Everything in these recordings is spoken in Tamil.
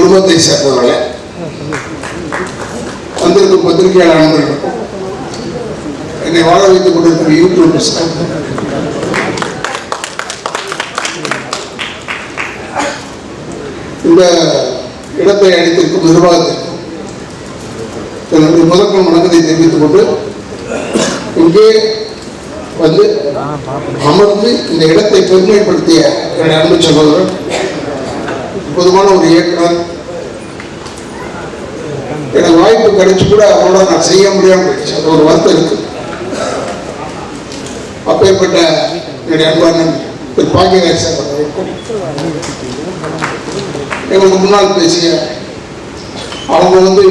குடும்பத்தை சேர்ந்தவர்களே. வந்திருக்கும் பத்திரிகையாளர் நண்பர்களுக்கும் என்னை வாழ வைத்துக் கொண்டிருக்கிற யூடியூபர்ஸ் இந்த இடத்தை அளித்திருக்கும் நிர்வாகத்திற்கும் என்னுடைய முதற்கண் வணக்கத்தை தெரிவித்துக் கொண்டு இங்கே வந்து அமர்ந்து இந்த இடத்தை பெருமைப்படுத்திய என்னுடைய அன்பு சகோதரர் பொதுவான ஒரு இயக்குனர் எனக்கு வாய்ப்பு கிடைச்சு கூட அவரோட நான் செய்ய முடியாமல் போயிடுச்சு. அது ஒரு வருத்தம் இருக்கு. அப்பேற்பட்ட என்னுடைய அன்பான திரு பாக்கியராஜ் சார் எங்களுக்கு முன்னால் பேசிய அவங்க வந்து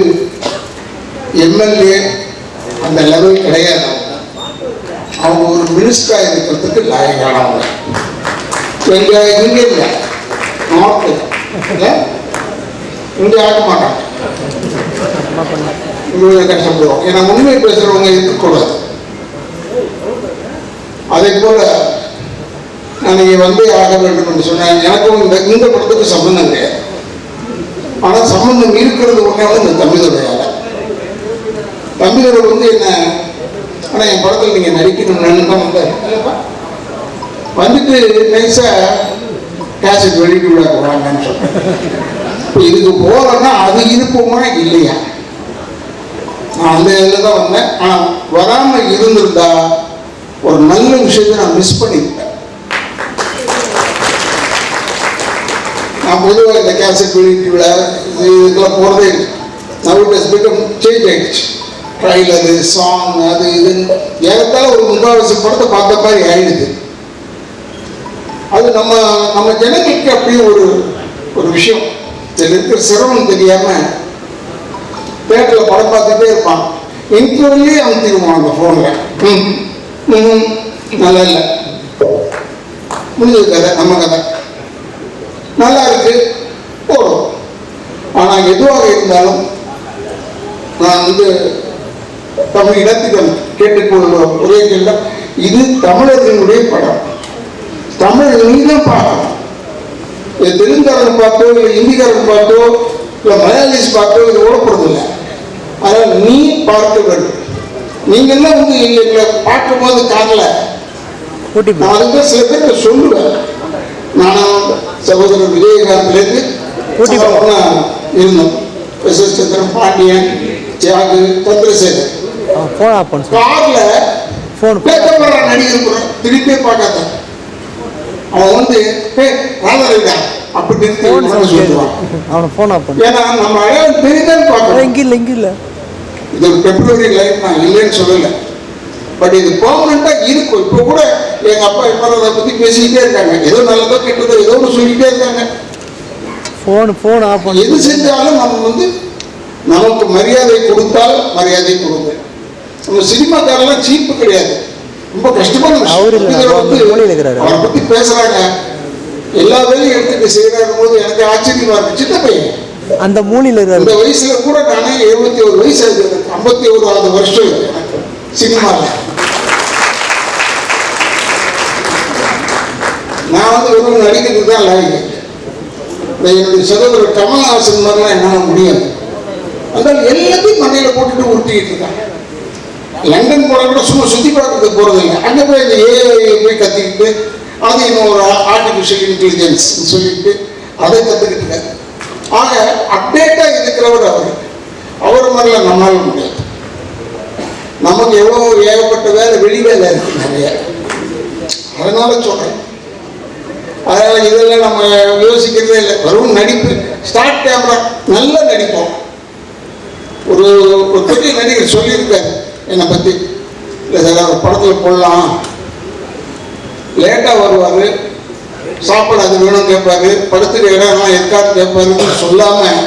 எம்எல்ஏ அந்த லெவல் கிடையாது அவங்க. ஒரு மினிஸ்டராக இருக்கிறதுக்கு லாயக்கானவங்க இங்கே இல்லை. நார்த்து இங்கே ஆக மாட்டாங்க. இவ்வளவு கஷ்டப்படுவோம் ஏன்னா உண்மை பேசுறவங்க இருக்கக்கூடாது அதே போல நான் இங்கே வந்தே ஆக வேண்டும் என்று சொன்னேன். எனக்கும் இந்த இந்த படத்துக்கு சம்பந்தம் கிடையாது ஆனா சம்பந்தம் இருக்கிறது ஒண்ணே வந்து இந்த தமிழரையால தமிழர் வந்து என்ன ஆனா என் படத்தில் நீங்க நடிக்கணும்னு தான் வந்தார் வந்துட்டு நைஸா கேசட் வெளியிட்டு விட போறாங்கன்னு சொன்னேன். இதுக்கு போறோம்னா அது இருப்போமா இல்லையா? நான் அந்த இதில் தான் வந்தேன். ஆனால் வராமல் இருந்திருந்தா ஒரு நல்ல விஷயத்தை நான் மிஸ் பண்ணிருப்பேன் நான் பொதுவாக இந்த கேசட் வெளியீட்டு இது இதுக்கெல்லாம் போகிறதே இல்லை. Now it has become change ஆகிடுச்சு ட்ரைலரு சாங் அது இது. ஏறத்தாழ ஒரு முக்கால்வாசி படத்தை பார்த்த மாதிரி ஆயிடுது. அது நம்ம நம்ம ஜனங்களுக்கு அப்படியே ஒரு ஒரு விஷயம். இதில் இருக்கிற சிரமம் தெரியாமல் தேட்டரில் படம் பார்த்துட்டே இருப்பான். இன்டர்வியூ அமுத்திடுவான் அந்த ஃபோனில் ம். ம் நல்லா இல்லை முடிஞ்சது கதை நம்ம கதை. நல்லா இருக்கு. போடும் ஆனால் எதுவாக இருந்தாலும் நான் வந்து தமிழ் இடத்துக்கு கேட்டுக்கொள்ள ஒரே கேள்வி இது தமிழர்களுடைய படம். தமிழ் நீதான் பாடம். இது தெலுங்காரன் பார்த்தோ இல்லை ஹிந்திக்காரன் பார்த்தோ இல்லை மலையாளிஸ் பார்த்தோ இது ஓடப்படுறதில்லை அதனால் நீ பார்க்க வேண்டும் நீங்கெல்லாம் வந்து எங்களை பார்க்கும்போது காணல. கூட்டி நான் அதுக்கு சில பேர்கிட்ட சொல்லுவேன். நானும் சகோதரர் விஜயகாந்த்லேருந்து இருந்தோம். சந்திரன் பாண்டியன் தியாகு சந்திரசேகர். கார்ல ஃபோன் பேக்கப்படுற நடிகர் கூட திருப்பி பார்க்காத. அவன் வந்து ஹே ராதாரவிடா அப்படி ஃபோன் நிறுத்தி சொல்லுவான். அவனை பண்ணு. ஏன்னா நம்ம அடையாளம் தெரியுதான்னு அட, இங்க இல்லை. இது ஒரு டெம்பரரி நான் இல்லைன்னு சொல்லல. பட் இது பெர்மனண்டா இருக்கும். இப்போ கூட எங்க அப்பா இப்போ அதை பத்தி பேசிக்கிட்டே இருக்காங்க. ஏதோ நல்லதோ கெட்டதோ ஏதோ ஒன்று சொல்லிக்கிட்டே இருக்காங்க. ஃபோன் ஃபோன் ஆஃப் பண்ணு. எது செஞ்சாலும் நம்ம வந்து நமக்கு மரியாதை கொடுத்தால் மரியாதை கொடுங்க. நம்ம சினிமாக்காரெல்லாம் சீப்பு கிடையாது. ரொம்ப கஷ்டமான. அவரு அவர் பத்தி பேசுறாங்க. எல்லா வேலையும் எடுத்துட்டு செய்யறாரு போது எனக்கு ஆச்சரியமா இருக்கு. சின்ன பையன். அந்த மூலையில் இந்த வயசுல கூட நானே எழுபத்தி ஒரு வயசு ஆகுது ஐம்பத்தி ஓராவது வருஷம் சினிமாவில் நான் வந்து வெறும் நடிக்கிறது தான் லாய்க்கு இந்த என்னுடைய சகோதரர் கமல்ஹாசன் மாதிரிலாம் என்னால் முடியாது. அதனால் எல்லாத்தையும் மண்ணையில் போட்டுட்டு உருட்டிக்கிட்டு இருக்காங்க லண்டன் போன கூட சும்மா சுற்றி பார்க்கறதுக்கு போகிறது இல்லை. அங்கே போய் இந்த ஏஐ போய் கற்றுக்கிட்டு அது இன்னும் ஒரு ஆர்டிஃபிஷியல் இன்டெலிஜென்ஸ் சொல்லிட்டு அதை கற்றுக்கிட்டு இருக்கேன் ஆக அப்டேட்டாக இருக்கிறவர் அவர். அவர் மாதிரிலாம் நம்மளால முடியாது. நமக்கு எவ்வளோ ஏகப்பட்ட வேலை வெளி வேலை இருக்கு நிறைய. அதனால சொல்கிறேன் அதனால் இதெல்லாம் நம்ம யோசிக்கிறதே இல்லை. வரும் நடிப்பு. ஸ்டார்ட் கேமரா நல்லா நடிப்போம். ஒரு ஒரு பெரிய நடிகர் சொல்லியிருக்கார் என்னை பற்றி இல்லை சார் அவர் படத்தில் போடலாம். லேட்டாக வருவார். சாப்பாடு அது வேணும் கேட்பாரு படுத்துக்க இடம்லாம் எதுக்காக கேட்பாருன்னு சொல்லாமல்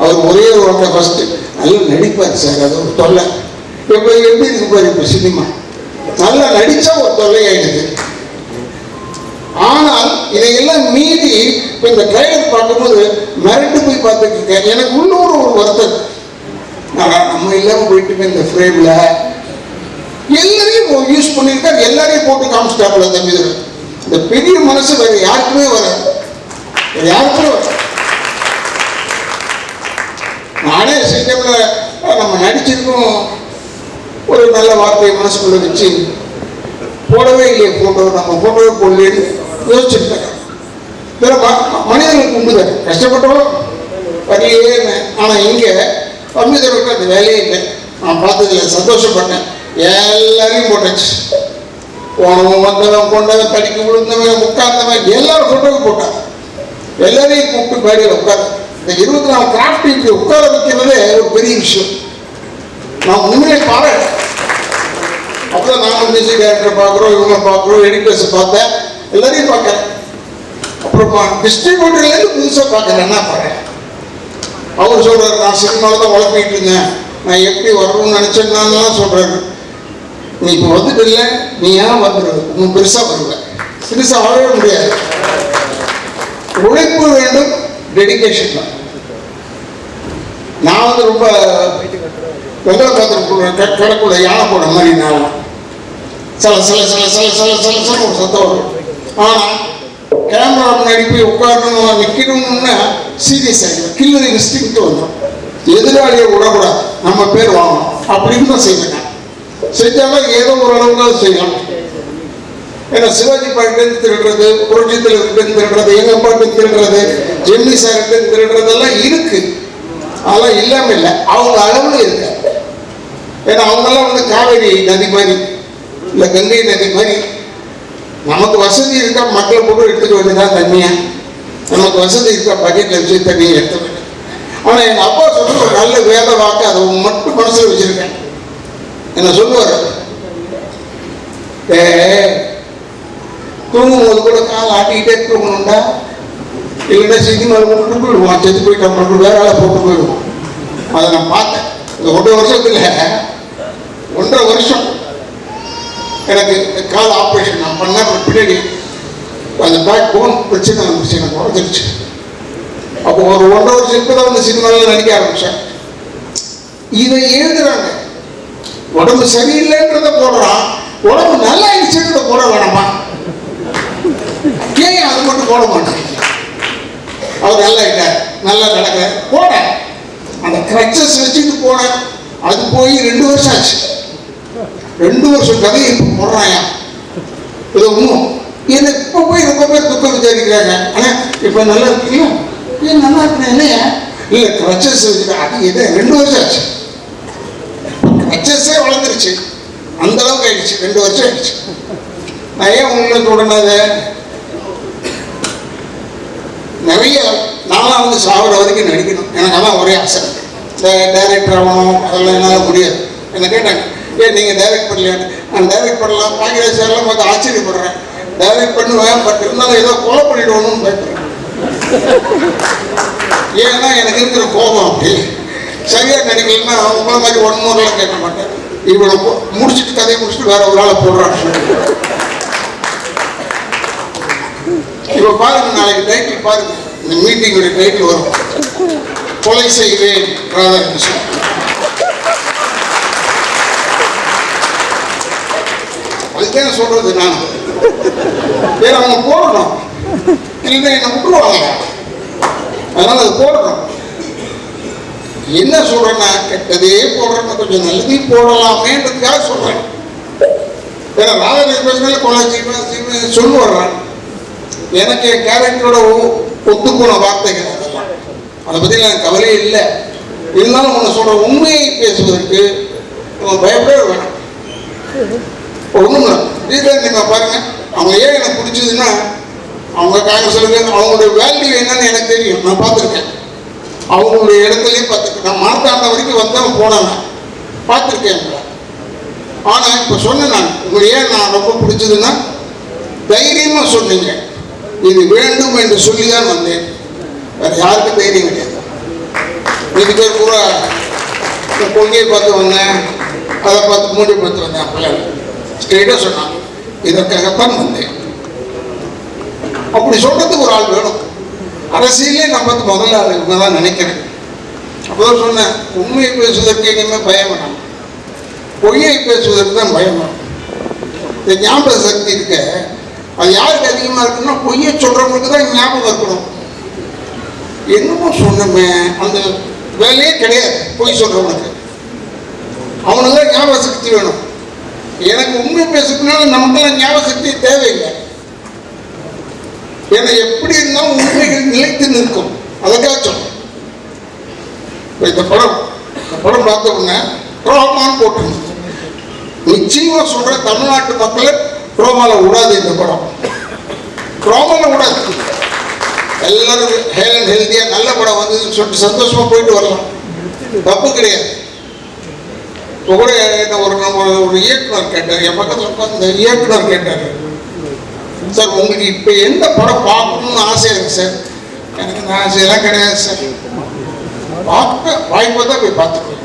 அவர் ஒரே ஒரு வார்த்தை ஃபஸ்ட்டு நல்லா நடிப்பார் சார் அது ஒரு தொல்லை. இப்போ எப்படி இருக்கு பாரு இப்போ சினிமா நல்லா நடித்தா ஒரு தொல்லை ஆயிடுது ஆனால் இதையெல்லாம் மீறி இப்போ இந்த ட்ரைலர் பார்க்கும்போது மிரட்டு போய் பார்த்துட்டு எனக்கு இன்னொரு ஒரு வருத்தம். நான் நம்ம இல்லாமல் போயிட்டு இந்த ஃப்ரேமில் எல்லாரையும் யூஸ் பண்ணியிருக்காரு. எல்லாரையும் போட்டு காமிச்சிட்டாப்புல தம்பி இதுல. இந்த பெரிய மனசு வேற யாருக்குமே வராது. வேற யாருக்குமே வராது. நானே சிஸ்டம்ல நம்ம நடிச்சிருக்கோம். ஒரு நல்ல வார்த்தையை மனசுக்குள்ள வச்சு போடவே இல்லையே போட்டோ நம்ம போட்டோவே போடலேன்னு யோசிச்சுருக்கேன் வேற மனிதர்களுக்கு உண்டுதான் கஷ்டப்பட்டோம். வரலையே ஆனால் இங்கே கம்ப்யூட்டருக்கு அந்த வேலையே இல்லை. நான் பார்த்ததுல சந்தோஷப்பட்டேன். எல்லாரையும் போட்டாச்சு. போனவன் வந்தவன் கொண்டவன் படிக்க விழுந்தவன் உட்கார்ந்தவன் எல்லாரும் ஃபோட்டோவும் போட்டான். எல்லாரையும் கூப்பிட்டு பாடி உட்கார் இந்த இருபத்தி நாலு கிராஃப்ட் இப்படி உட்கார வைக்கிறதே ஒரு பெரிய விஷயம். நான் உண்மையை பாராட்டு அப்பதான் நானும் மியூசிக் டைரக்டர் பார்க்குறோம் இவங்க பார்க்குறோம் எடிட்டர்ஸ் பார்த்தேன் எல்லாரையும் பார்க்குறேன். அப்புறம் டிஸ்ட்ரிபியூட்டர்லேருந்து புதுசாக பார்க்குறேன் என்ன பாரு அவர் சொல்கிறார் நான் சினிமாவில் தான் உழப்பிட்டு இருந்தேன். நான் எப்படி வரணும்னு நினச்சேன்னாலாம் சொல்கிறாரு நீ இப்போ வந்துட்டு இல்லை நீ ஏன் வந்துடுறது இன்னும் பெருசாக வருவேன் சிறுசாக வரவே முடியாது. உழைப்பு வேண்டும் டெடிக்கேஷன் தான். நான் வந்து ரொம்ப வெங்கல பாத்திரம் கிடக்குள்ள யானை போட மாதிரி நான் சில சில சில சில சில சில சில ஒரு சத்தம் வரும். ஆனால் கேமரா முன்னாடி போய் உட்காரணும் நிற்கணும்னா சீரியஸ் ஆகிடும் கில்லர் இன்ஸ்டிங்க்ட் வந்துடும் எதிராளியை விடக்கூடாது. நம்ம பேர் வாங்கணும். அப்படின்னு தான் செய்வேன் செஞ்சாலும் ஏதோ ஒரு அளவுக்கு செய்யலாம். ஏன்னா சிவாஜி பாட்டு திருடுறது புரட்சி தலைவர்கிட்ட திருடுறது எங்க பாட்டு திருடுறது ஜெமினி சார்கிட்ட திருடுறதெல்லாம் இருக்கு. அதெல்லாம் இல்லாம இல்லை. அவங்க அளவுல இருக்கு. ஏன்னா அவங்கெல்லாம் வந்து காவேரி நதி மாதிரி இல்லை கங்கை நதி மாதிரி. நமக்கு வசதி இருக்கா மக்களை போட்டு எடுத்துட்டு வேண்டியதான் தண்ணியா? நமக்கு வசதி இருக்கா பக்கெட்ல வச்சு தண்ணியை எடுத்து வேண்டியது? ஆனா எங்க அப்பா சொல்ற ஒரு நல்ல வேத வாக்கு அதை மட்டும் மனசுல வச்சிருக்கேன். என்ன சொல்லுவார்? ஏ தூங்கும் கூட கால் ஆட்டிக்கிட்டே தூங்கணும்டா. இல்லைன்னா சினிமாவில் போட்டு போயிடுவான் செத்து போயிட்டு மட்டும் வேற ஆளை போட்டு போயிடுவோம். அதை நான் பார்த்தேன். இந்த ஒன்றரை வருஷத்தில் ஒன்றரை வருஷம் எனக்கு கால் ஆப்ரேஷன் நான் பண்ண பின்னாடி அந்த பேக் போன் பிரச்சனை வந்துச்சு எனக்கு உடஞ்சிருச்சு அப்போ ஒரு ஒன்றரை வருஷம் இப்போ தான் வந்து சினிமாவில் நடிக்க ஆரம்பித்தேன் இதை எழுதுறாங்க. உடம்பு சரியில்லைன்றத போடுறான் உடம்பு நல்லா இருந்துச்சுன்றத போட வேணாமா ஏன் அது மட்டும் போட மாட்டேன் அவர் நல்லா ஆயிட்டார் நல்லா நடக்க போட. அந்த கிரச்சஸ் வச்சுட்டு போனேன் அது போய் ரெண்டு வருஷம் ஆச்சு. ரெண்டு வருஷம் கதையை இப்போ போடுறாயா? இது ஒன்றும் என்ன இப்போ போய் ரொம்ப பேர் துக்கம் விசாரிக்கிறாங்க ஆனால் இப்போ நல்லா இருக்கீங்களா? ஏன் நல்லா இருக்கேன். இல்லையா இல்லை கிரச்சஸ் வச்சுட்டு அது எது? ரெண்டு வருஷம் ஆச்சு. கிரச்சஸே வளர்ந்துருச்சு. அந்த அளவுக்கு ஆயிடுச்சு. ரெண்டு வருஷம் ஆயிடுச்சு. நான் ஏன் உங்களுக்கு உடனே நிறைய நான்லாம் வந்து சாகுற வரைக்கும் நடிக்கணும். எனக்கு அதான் ஒரே ஆசை. இந்த டைரக்டர் ஆகணும். அதெல்லாம் என்னால் முடியாது. என்ன கேட்டாங்க ஏன் நீங்கள் டைரக்ட் பண்ணலையான்னு நான் டைரக்ட் பண்ணலாம். பாக்கியராஜ் சார்லாம் பார்த்து ஆச்சரியப்படுறேன். டைரக்ட் பண்ணுவேன். பட் இருந்தாலும் ஏதோ கொலை பண்ணிடுவோம்னு பயப்படுறேன். ஏன்னா எனக்கு இருக்கிற கோபம் அப்படி சரியாக நடிக்கலைன்னா உங்களை மாதிரி ஒன் மோர்லாம் கேட்க மாட்டேன். இவ்வளோ முடிச்சுட்டு கதையை முடிச்சுட்டு வேற ஒரு ஆளை போடுறான்னு இப்போ பாருங்க நாளைக்கு டைட்டில் பாருங்க. இந்த மீட்டிங்குடைய டைட்டில் வரும். கொலை செய்வேன் ராதாகிருஷ்ணன் அதுதான் சொல்றது நான். ஏன்னா அவங்க போடணும். இல்லைன்னா என்ன விட்டுருவாங்க. அதனால அது போடணும். என்ன சொல்றேன்னா கெட்டதே போடுறேன்னு கொஞ்சம் நல்லதையும் போடலாமேன்றதுக்காக சொல்றேன். ஏன்னா ராதாகிருஷ்ணன் கொலை சொல்லு வர்றான் எனக்கு என் கேரக்டரோட ஒத்துப்போன வார்த்தைகள் அதெல்லாம். அதை பற்றி எனக்கு கவலையே இல்லை. இருந்தாலும் உன்னை சொல்ற உண்மையை பேசுவதற்கு நம்ம பயப்படவே வேணாம். ஒன்றும் இல்லை. நீங்கள் பாருங்க. அவங்க ஏன் எனக்கு பிடிச்சதுன்னா அவங்க காங்கிரஸ் அவங்களுடைய வேல்யூ என்னன்னு எனக்கு தெரியும். நான் பார்த்துருக்கேன். அவங்களுடைய இடத்துலையும் பார்த்துருக்கேன் நான் மாட்டாண்ட வரைக்கும் வந்தவன் போனேன் நான் பார்த்துருக்கேன் ஆனால் இப்போ சொன்னேன் நான் உங்களை ஏன் நான் ரொம்ப பிடிச்சதுன்னா தைரியமாக சொன்னீங்க. இது வேண்டும் என்று சொல்லி தான் வந்தேன். வேறு யாருக்கும் தைரியம் கிடையாது. மீதி பேர் பூரா இந்த பார்த்து வந்தேன். அதை பார்த்து மூடி பார்த்து வந்தேன் அப்போ ஸ்ட்ரெயிட்டாக சொன்னான். இதற்காகத்தான் வந்தேன். அப்படி சொல்கிறதுக்கு ஒரு ஆள் வேணும். அரசியலே நம்ம பார்த்து முதல்ல இவங்க தான் நினைக்கிறேன். அப்போ சொன்னேன் உண்மையை பேசுவதற்கு இனிமேல் பயம் வேணாம். பொய்யை பேசுவதற்கு தான் பயம் வேணும். இந்த ஞாபக சக்தி இருக்க அது யாருக்கு அதிகமாக இருக்குன்னா பொய்யை சொல்கிறவங்களுக்கு தான் ஞாபகம் இருக்கணும். என்னமோ சொன்னமே அந்த வேலையே கிடையாது பொய் சொல்கிறவனுக்கு அவனுக்கு ஞாபக சக்தி வேணும். எனக்கு உண்மை பேசுறதுனால நமக்கெல்லாம் ஞாபக சக்தி தேவையில்லை. ஏன்னா எப்படி இருந்தாலும் உண்மைகள் நிலைத்து நிற்கும். அதற்காச்சும். இந்த படம் இந்த படம் பார்த்த உடனே ரோமான்னு போட்டுருந்தது நிச்சயமா சொல்ற தமிழ்நாட்டு மக்களை ரோமால விடாது இந்த படம். ரோமால விடாது. எல்லாரும் ஹேல் அண்ட் ஹெல்த்தியா நல்ல படம் வந்ததுன்னு சொல்லிட்டு சந்தோஷமா போயிட்டு வரலாம். தப்பு கிடையாது. இப்போ கூட என்ன ஒரு ஒரு ஒரு இயக்குனர் கேட்டார். என் பக்கத்தில் உட்காந்து இந்த இயக்குனர் கேட்டார். சார் உங்களுக்கு இப்போ எந்த படம் பார்க்கணும்னு ஆசை இருக்கு சார்? எனக்கு இந்த ஆசையெல்லாம் கிடையாது சார். பார்க்க வாய்ப்பு தான் போய் பார்த்துக்கலாம்.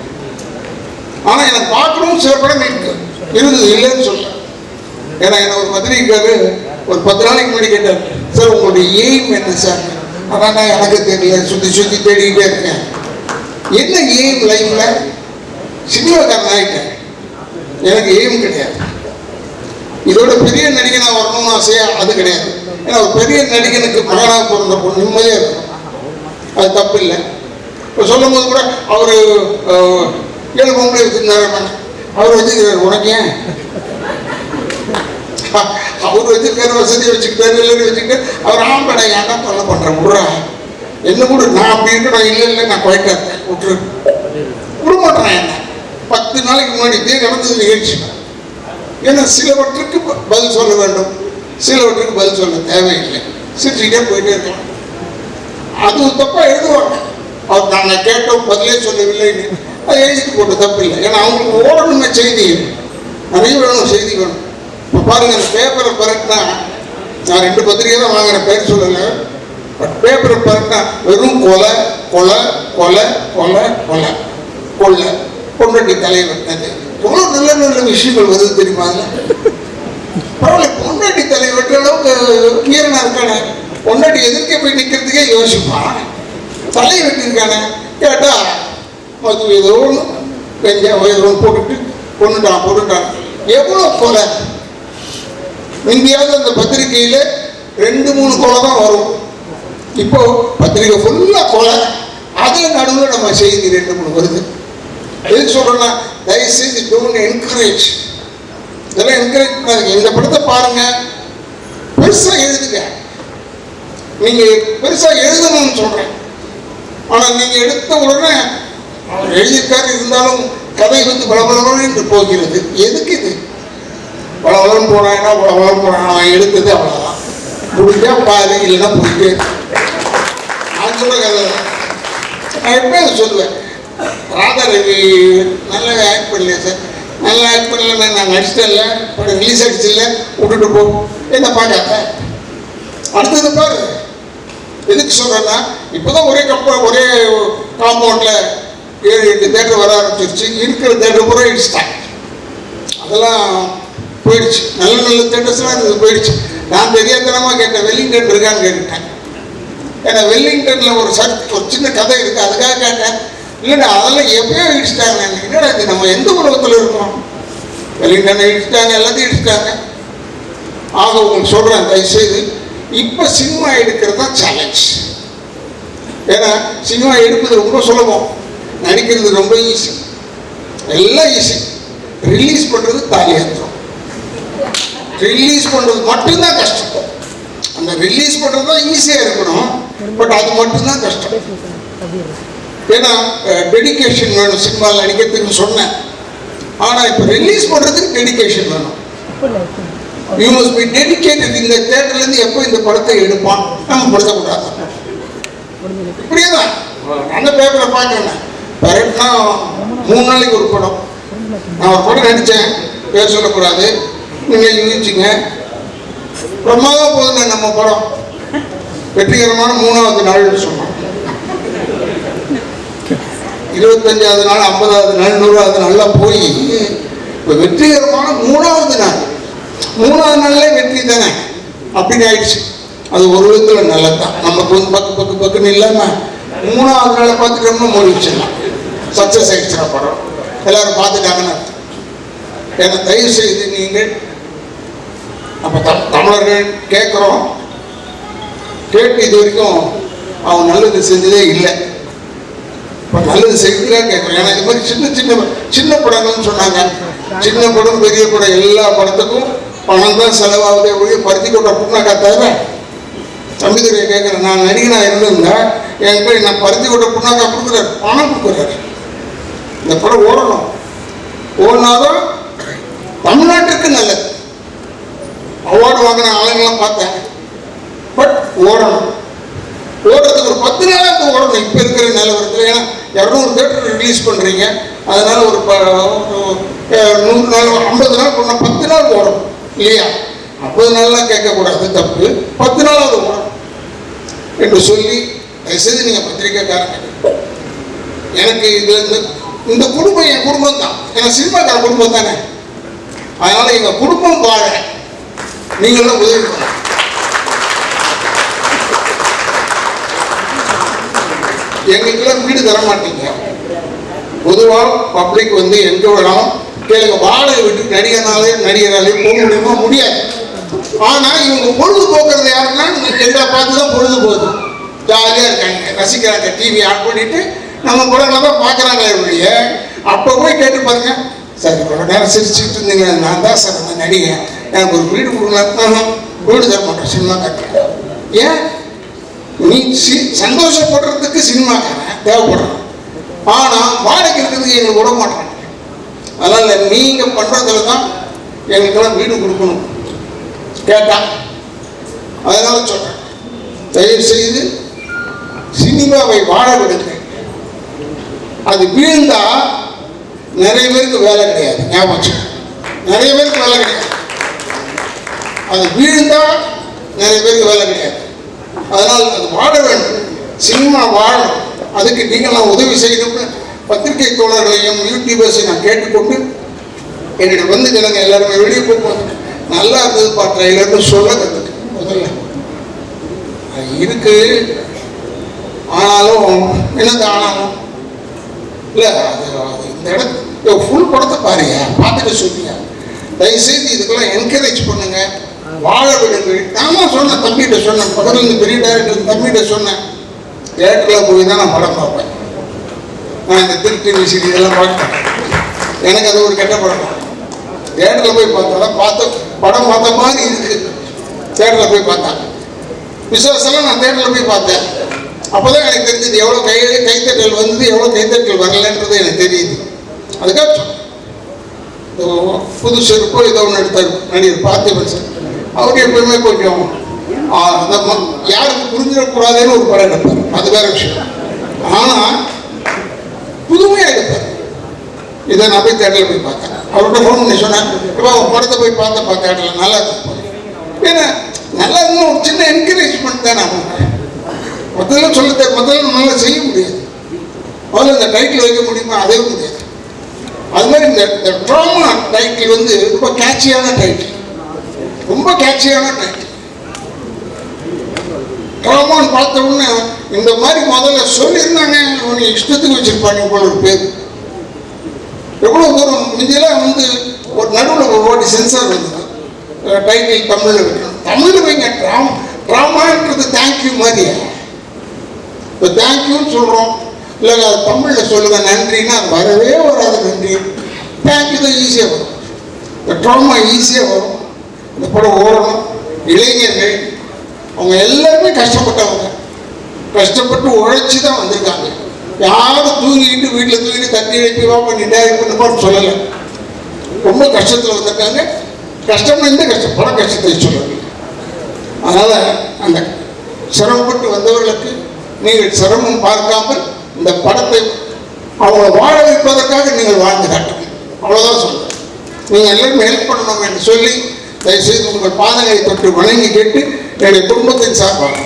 ஆனால் எனக்கு பார்க்கணும்னு சில படம் இருக்கு. இருந்தது இல்லைன்னு சொல்கிறேன் ஏன்னா என்னை ஒரு பத்திரிக்கைக்காரு ஒரு பத்து நாளைக்கு முன்னாடி கேட்டார். சார் உங்களுடைய எய்ம் என்ன சார்? அதான் நான் எனக்கு தெரியல. சுற்றி சுற்றி தேடிக்கிட்டே இருக்கேன். என்ன எய்ம் லைஃப்ல சினிமாக்காரன் ஆகிட்டேன் எனக்கு எய்ம் கிடையாது. இதோட பெரிய நடிகனா வரணும்னு ஆசையா? அது கிடையாது. ஏன்னா ஒரு பெரிய நடிகனுக்கு மகனாக பிறந்த பொண்ணு நிம்மதியாக இருக்கும். அது தப்பு இல்லை இப்போ சொல்லும் போது கூட அவர் ஏழு பொம்பளை வச்சிருந்தாரு அவர் வச்சுக்கிறார் உனக்கு ஏன்? அவர் வச்சிருக்காரு வசதி வச்சுக்கிட்டாரு எல்லாரும் வச்சுக்கிட்டு அவர் ஆம்படை ஏன்டா தொல்லை பண்ணுறேன் விட்றா. என்ன கூட நான் அப்படி இருக்கணும் இல்லை இல்லை நான் குறைக்க விட்டுரு. விட மாட்டேன் என்ன? பத்து நாளைக்கு முன்னாடி இதே நடந்தது நிகழ்ச்சி. ஏன்னா சிலவற்றுக்கு பதில் சொல்ல வேண்டும். சிலவற்றுக்கு பதில் சொல்ல தேவையில்லை. சிரிச்சுக்கிட்டே போயிட்டே இருக்கலாம். அது தப்பா எழுதுவாங்க. அவர் நாங்கள் கேட்டோம் பதிலே சொல்லவில்லைன்னு அது எழுதிட்டு போட்டு தப்பு இல்லை ஏன்னா அவங்களுக்கு ஓடணுமே செய்தி நிறைய வேணும் செய்தி வேணும். இப்போ பாருங்க அந்த பேப்பரை பரட்டினா நான் ரெண்டு பத்திரிகை தான் வாங்குறேன் பேர் சொல்லலை. பட் பேப்பரை பரட்டினா வெறும் கொலை கொலை கொலை கொலை கொலை கொள்ளை. பொண்டாட்டி தலையை எவ்வளோ நல்ல நல்ல விஷயங்கள் வருது தெரியுமா பரவாயில்ல பொண்டாட்டி தலை வெட்டுற அளவுக்கு வீரனா இருக்கானே? பொண்டாட்டி எதிர்க்க போய் நிற்கிறதுக்கே யோசிப்பான் தலை வெட்டியிருக்கானே? கேட்டா அது ஏதோ ஒன்று வெஞ்சம் ஏதோ ஒன்று போட்டுட்டு கொண்டுட்டான் போட்டுட்டான் எவ்வளோ கொலை? முந்தியாவது அந்த பத்திரிக்கையில் ரெண்டு மூணு கொலை தான் வரும். இப்போ பத்திரிகை ஃபுல்லாக கொலை. அதில் நடுவில் நம்ம செய்தி ரெண்டு மூணு வருது. எதுக்கு சொல்கிறேன்னா தயவுசெய்து டோன்ட் என்கரேஜ் இதெல்லாம் என்கரேஜ் பண்ணாதீங்க. இந்த படத்தை பாருங்க. பெருசா எழுதுங்க. நீங்க பெருசா எழுதணும்னு சொல்றேன். ஆனா நீங்க எடுத்த உடனே அவர் எழுதியிருக்காரு. இருந்தாலும் கதை வந்து பலபலன்னு என்று போகிறது. எதுக்கு இது? பலபலம் போனாங்கன்னா பலபலம் போனான் அவன் எடுத்தது அவ்வளோதான் முடிஞ்சா பாரு இல்லைன்னா போயிட்டு. நான் சொல்ல கதை நான் எப்பயும் சொல்லுவேன். ராதா ரவி நல்லா ஆக்ட் பண்ணல சார் நல்லா ஆக்ட் பண்ணல நான் நடிச்சிட்டல படம் ரிலீஸ் ஆகிடுச்சு இல்லை விட்டுட்டு போ. என்ன பார்க்காத அடுத்தது பாரு. எதுக்கு சொல்கிறேன்னா இப்போ தான் ஒரே கம்ப ஒரே காம்பவுண்டில் ஏழு எட்டு தேட்டர் வர ஆரம்பிச்சிருச்சு. இருக்கிற தேட்டர் பூரா இடிச்சிட்டாங்க அதெல்லாம் போயிடுச்சு. நல்ல நல்ல தேட்டர்ஸ்லாம் இருந்தது போயிடுச்சு. நான் தெரியாதனமாக கேட்டேன் வெல்லிங்டன் இருக்கான்னு கேட்டுட்டேன். ஏன்னா வெல்லிங்டனில் ஒரு சட் ஒரு சின்ன கதை இருக்குது அதுக்காக கேட்டேன். இல்லைன்னா அதெல்லாம் எப்பயோ இடிச்சிட்டாங்க. என்னடா இது? நம்ம எந்த உலகத்தில் இருக்கோம்? வெல்லிங்டனை இடிச்சிட்டாங்க எல்லாத்தையும் இடிச்சிட்டாங்க. ஆக உங்களுக்கு சொல்கிறேன் தயவுசெய்து. இப்போ சினிமா எடுக்கிறது தான் சேலஞ்ச் ஏன்னா சினிமா எடுப்பது ரொம்ப சுலபம். நடிக்கிறது ரொம்ப ஈஸி எல்லாம் ஈஸி ரிலீஸ் பண்ணுறது தாலியாத்திரம் ரிலீஸ் பண்ணுறது மட்டும்தான் கஷ்டம். அந்த ரிலீஸ் பண்ணுறது தான் ஈஸியாக இருக்கணும். பட் அது மட்டும்தான் கஷ்டம். ஏன்னா டெடிகேஷன் வேணும். சினிமாவில் நடிக்கிறதுக்கு சொன்னேன். ஆனால் இப்போ ரிலீஸ் பண்ணுறதுக்கு டெடிகேஷன் வேணும். யூ மஸ்ட் பி டெடிக்கேட்டட் இந்த தேட்டர்லேருந்து எப்போ இந்த படத்தை எடுப்பான்? நம்ம படுத்தக்கூடாது இப்படியே தான் அந்த பேப்பரை பார்க்குறேன். பரட்னா மூணு நாளைக்கு ஒரு படம். நான் ஒரு படம் நடித்தேன் பேர் சொல்லக்கூடாது. நீங்கள் யூகிச்சிங்க பிரமாதம் போதுங்க நம்ம படம். வெற்றிகரமான மூணாவது நாள்னு சொன்னோம். இருபத்தஞ்சாவது நாள் ஐம்பதாவது நாள் நூறாவது நாள்லாம் போய் இப்போ வெற்றிகரமான மூணாவது நாள். மூணாவது நாள்லே வெற்றி தானே? அப்படின்னு ஆயிடுச்சு. அது ஒரு விதத்தில் நல்லதான் நமக்கு வந்து பக்கு பக்கு பக்குன்னு இல்லாமல் மூணாவது நாளை பார்த்துட்டோம்னா மொழி வச்சிடலாம் சக்ஸஸ் ஆயிடுச்சுனா படம். எல்லாரும் பார்த்துட்டாங்கன்னு அர்த்தம். ஏன்னா தயவு செய்து நீங்கள் அப்போ தம் தமிழர்கள் கேட்குறோம். கேட்டு இது வரைக்கும் அவன் நல்லது செஞ்சதே இல்லை. நல்லது செய்வதுக்காக கேட்குறேன் ஏன்னா இது மாதிரி சின்ன சின்ன சின்ன படங்கள்னு சொன்னாங்க. சின்ன படம் பெரிய படம் எல்லா படத்துக்கும் பணம் தான் செலவாகுதே ஒழிய பருத்தி கொட்ட புண்ணாக்கா தவிர தம்பிதுரை கேட்குறேன் நான் நடிகனாக இருந்திருந்தா என்கிட்ட நான் பருத்தி கொட்ட புண்ணாக்கா கொடுக்குறாரு. பணம் கொடுக்குறாரு. இந்த படம் ஓடணும். ஓடினாதான் தமிழ்நாட்டுக்கு நல்லது. அவார்டு வாங்கின ஆளுங்களாம் பார்த்தேன். பட் ஓடணும். ஓடுறதுக்கு ஒரு பத்து நாளாக ஓடணும் இப்போ இருக்கிற நிலவரத்தில். ஏன்னா இரநூறு தேட்டர் ரிலீஸ் பண்ணுறீங்க அதனால் ஒரு ப ஒரு, நூறு நாள் ஐம்பது நாள் போனால் பத்து நாள் ஓடணும் இல்லையா? ஐம்பது நாள்லாம் கேட்கக்கூடாது. தப்பு. பத்து நாள் அது ஓடும். என்று சொல்லி தயவுசெய்து நீங்கள் பத்திரிக்கைக்காரங்க. எனக்கு இது இந்த இந்த குடும்பம் என் குடும்பம் தான். ஏன்னா சினிமாக்கார குடும்பம் தானே. அதனால் எங்கள் குடும்பம் வாழ நீங்களும் உதவி பண்ணணும் எங்களுக்கெல்லாம் வீடு தர மாட்டீங்க. பொதுவாக பப்ளிக் வந்து எங்க வேணாலும் கேளுங்க. வாடகை விட்டு நடிகனாலே நடிகராலே போக முடியுமா? முடியாது. ஆனா இவங்க பொழுது போக்குறது யாருன்னா எங்களை பார்த்து தான் பொழுது போகுது ஜாலியாக இருக்காங்க. ரசிக்கிறாங்க டிவி ஆன் பண்ணிட்டு நம்ம படங்களை தான் பார்க்குறாங்க ஒழிய அப்போ போய் கேட்டு பாருங்க. சார் இவ்வளோ நேரம் சிரிச்சுட்டு இருந்தீங்க. நான் தான் சார் அந்த நடிகன். எனக்கு ஒரு வீடு கொடுங்க. வீடு தர மாட்டேன். சினிமா கட்டுறேன். ஏன்? நீ சி சந்தோஷப்படுறதுக்கு சினிமாக்காரன் தேவைப்படுறான். ஆனால் வாடகை இருக்கிறதுக்கு எங்களுக்கு விட மாட்டாங்க அதனால் நீங்கள் பண்ணுறதுல தான் எங்களுக்கெல்லாம் வீடு கொடுக்கணும். கேட்டா? அதனால சொல்கிறேன் தயவு செய்து சினிமாவை வாழ விடுங்க அது வீழ்ந்தா நிறைய பேருக்கு வேலை கிடையாது. ஞாபகம் நிறைய பேருக்கு வேலை கிடையாது. அது வீழ்ந்தா நிறைய பேருக்கு வேலை கிடையாது. அதனால் அது வாழ வேண்டும். சினிமா வாழ. அதுக்கு நீங்களாம் உதவி செய்யணும்னு பத்திரிகை தோழர்களையும் யூடியூபர்ஸையும் நான் கேட்டுக்கொண்டு என்னிடம் வந்து ஜனங்க எல்லாருமே வெளியே போவாங்க நல்லா இருந்ததுப்பா ட்ரெயிலர்னு சொல்ல கற்றுக்கு முதல்ல. இருக்கு. ஆனாலும் என்னது ஆனாலும்? இல்லை அது அது இந்த இடத்து ஃபுல் படத்தை பாருங்க. பார்த்துட்டு சொல்லுங்க. தயவுசெய்து இதுக்கெல்லாம் என்கரேஜ் பண்ணுங்க. வாழ விடுங்கள் நானும் சொன்னேன் தம்பிகிட்ட சொன்னேன் பக்கத்துல இருந்து பெரிய டேரக்டர் தம்பிகிட்ட சொன்னேன் தேட்டரில் போய் தான் நான் படம் பார்ப்பேன். நான் இந்த திருட்டு விசிறி இதெல்லாம் பார்ப்பேன் எனக்கு அது ஒரு கெட்ட படம் தேட்டரில் போய் பார்த்தா பார்த்த படம் பார்த்த மாதிரி இருக்கு. தேட்டரில் போய் பார்த்தேன் விசுவாசெல்லாம் நான் தேட்டரில் போய் பார்த்தேன். அப்போதான் எனக்கு தெரிஞ்சது எவ்வளோ கை கைத்தட்டல் வந்து எவ்வளோ கைத்தட்டல் வரலன்றது எனக்கு தெரியுது. அதுக்காக சொன்னேன். புது செருப்போ ஏதோ ஒன்று எடுத்தார். நடிகர் பார்த்து சார் அவர் எப்பவுமே கொஞ்சம் அந்த யாருக்கு புரிஞ்சிடக்கூடாதுன்னு ஒரு படம் எடுப்பார். அது வேற விஷயம். ஆனால் புதுமையாக எடுப்பார். இதை நான் போய் தேட்டரில் போய் பார்த்தேன். அவர்கிட்ட ஃபோன் பண்ணி சொன்னேன். இப்போ அவன் படத்தை போய் பார்த்தப்பா தேட்டரில் நல்லா இருக்கு. ஏன்னா நல்லா இருந்தால் ஒரு சின்ன என்கரேஜ்மெண்ட் தான் நான் முதல்ல சொல்ல தெ- முதல்ல நல்லா செய்ய முடியாது. முதல்ல இந்த டைட்டில் வைக்க முடியுமா? அதே முடியாது. அது மாதிரி இந்த இந்த ட்ராமா டைட்டில் வந்து ரொம்ப கேட்சியான டைட்டில் ரொம்ப கேட்சியான டைட்டில் ட்ராமான்னு பார்த்த உடனே இந்த மாதிரி முதல்ல சொல்லியிருந்தாங்க. அவனுக்கு இஷ்டத்துக்கு வச்சிருப்பாங்க போல ஒரு பேர். எவ்வளோ தூரம் முந்தியெல்லாம் வந்து ஒரு நடுவில் ஒரு வாட்டி சென்சார் வந்தது. டைட்டில் தமிழில் வைக்கணும் தமிழில் வைங்க ட்ராமா ட்ராமான்றது தேங்க்யூ மாதிரியா? இப்போ தேங்க்யூன்னு சொல்கிறோம் இல்லை அது தமிழில் சொல்லுங்க நன்றின்னா வரவே வராது நன்றி. தேங்க்யூ தான் ஈஸியாக வரும். இந்த ட்ராமா ஈஸியாக வரும். இந்த படம் ஓடணும் இளைஞர்கள் அவங்க எல்லாருமே கஷ்டப்பட்டவங்க. கஷ்டப்பட்டு உழைச்சி தான் வந்திருக்காங்க. யாரும் தூங்கிட்டு வீட்டில் தூங்கிட்டு தண்ணி வைக்கவா நீ பண்ணப்பான்னு சொல்லலை. ரொம்ப கஷ்டத்தில் வந்திருக்காங்க. கஷ்டம் எந்த கஷ்டம்? பட கஷ்டத்தை சொல்லலை அதனால் அந்த சிரமப்பட்டு வந்தவர்களுக்கு நீங்கள் சிரமம் பார்க்காமல் இந்த படத்தை அவங்கள வாழ வைப்பதற்காக நீங்கள் வாழ்ந்து காட்டுங்க. அவ்வளோதான் சொல்லுங்கள் நீங்கள் எல்லாருமே ஹெல்ப் பண்ணணும் என்று சொல்லி தயவுசெய்து உங்கள் பாதங்களை தொட்டு வணங்கி கேட்டு என்னுடைய குடும்பத்தின் சார்பாக